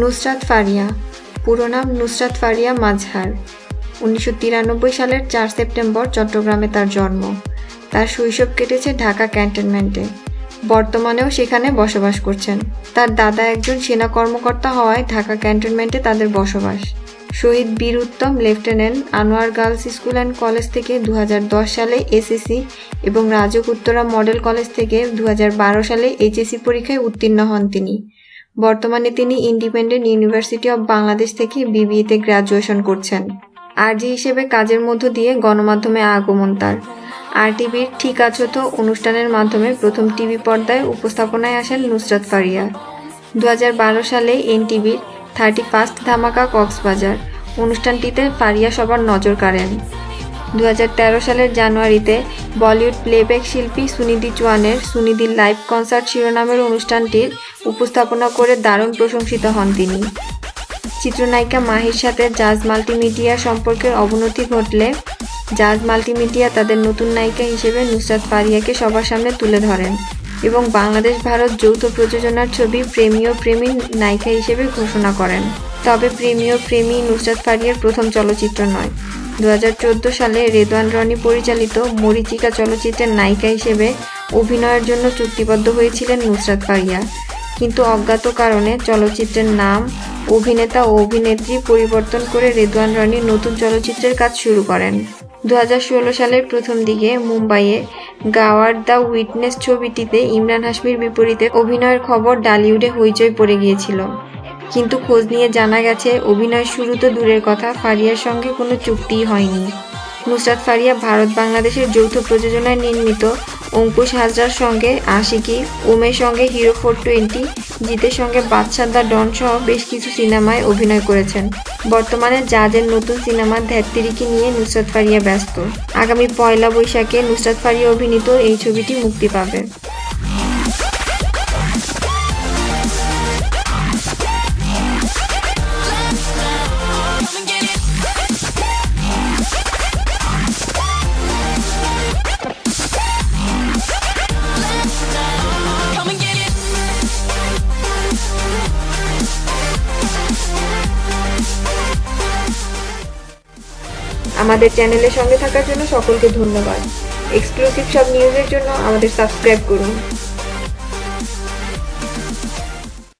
নুসরাত ফারিয়া। পুরো নাম নুসরাত ফারিয়া মাঝহার। উনিশশো তিরানব্বই সালের চার সেপ্টেম্বর চট্টগ্রামে তার জন্ম। তার শৈশব কেটেছে ঢাকা ক্যান্টনমেন্টে। বর্তমানেও সেখানে বসবাস করছেন। তার দাদা একজন সেনা কর্মকর্তা হওয়ায় ঢাকা ক্যান্টনমেন্টে তাদের বসবাস। শহীদ বীর উত্তম, lieutenant Anwar girls school and college থেকে দু হাজার দশ সালে এসএসসি এবং রাজক উত্তরা মডেল কলেজ থেকে দু হাজার বারো সালে এইচএসসি পরীক্ষায় উত্তীর্ণ হন তিনি। বর্তমানে তিনি ইন্ডিপেন্ডেন্ট ইউনিভার্সিটি অব বাংলাদেশ থেকে বিবিএতে গ্র্যাজুয়েশন করছেন। আরজি হিসেবে কাজের মধ্য দিয়ে গণমাধ্যমে আগমন তার। আর টিভির ঠিক আছো তো অনুষ্ঠানের মাধ্যমে প্রথম টিভি পর্দায় উপস্থাপনায় আসেন নুসরাত ফারিয়া। দু সালে এনটিভির থার্টি ফার্স্ট ধামাকা কক্সবাজার। অনুষ্ঠানটিতে ফারিয়া সবার নজর কাড়েন। দু হাজার তেরো সালের জানুয়ারিতে বলিউড প্লেব্যাক শিল্পী সুনিধি চৌহানের সুনিধি লাইভ কনসার্ট শিরোনামের অনুষ্ঠানটির উপস্থাপনা করে দারুণ প্রশংসিত হন তিনি। চিত্রনায়িকা মাহির সাথে জাজ মাল্টিমিডিয়া সম্পর্কের অবনতি ঘটলে জাজ মাল্টিমিডিয়া তাদের নতুন নায়িকা হিসেবে নুসরাত ফারিয়াকে সবার সামনে তুলে ধরেন এবং বাংলাদেশ, ভারত যৌথ প্রযোজনার ছবি প্রেমীয় প্রেমী নায়িকা হিসেবে ঘোষণা করেন। তবে প্রেমীয় প্রেমী নুসরাত ফারিয়ার প্রথম চলচ্চিত্র নয়। দু হাজার চোদ্দ সালে রেদওয়ান রনি পরিচালিত মরিচিকা চলচ্চিত্রের নায়িকা হিসেবে অভিনয়ের জন্য চুক্তিবদ্ধ হয়েছিলেন নুসরাত ফারিয়া। কিন্তু অজ্ঞাত কারণে চলচ্চিত্রের নাম, অভিনেতা ও অভিনেত্রী পরিবর্তন করে রেদওয়ান রনি নতুন চলচ্চিত্রের কাজ শুরু করেন। দু হাজার ষোলো সালের প্রথম দিকে মুম্বাইয়ে গাওয়ার দ্য উইটনেস ছবিটিতে ইমরান হাশমির বিপরীতে অভিনয়ের খবর ডালিউডে হইচই পড়ে গিয়েছিল। কিন্তু খোঁজ নিয়ে জানা গেছে, অভিনয় শুরু তো দূরের কথা, ফারিয়ার সঙ্গে কোনো চুক্তিই হয়নি। নুসরাত ফারিয়া ভারত বাংলাদেশের যৌথ প্রযোজনায় নির্মিত অঙ্কুশ হাজরার সঙ্গে আশিকি ওমের সঙ্গে হিরো ফোর টোয়েন্টি, জিতের সঙ্গে বাদশাহ দা ডন সহ বেশ কিছু সিনেমায় অভিনয় করেছেন। বর্তমানে জাজের নতুন সিনেমা ধ্যাত্তিরিকে নিয়ে নুসরাত ফারিয়া ব্যস্ত। আগামী পয়লা বৈশাখে নুসরাত ফারিয়া অভিনীত এই ছবিটি মুক্তি পাবে। আমাদের চ্যানেলের সঙ্গে থাকার জন্য সকলকে ধন্যবাদ। এক্সক্লুসিভ সব নিউজের জন্য আমাদের সাবস্ক্রাইব করুন।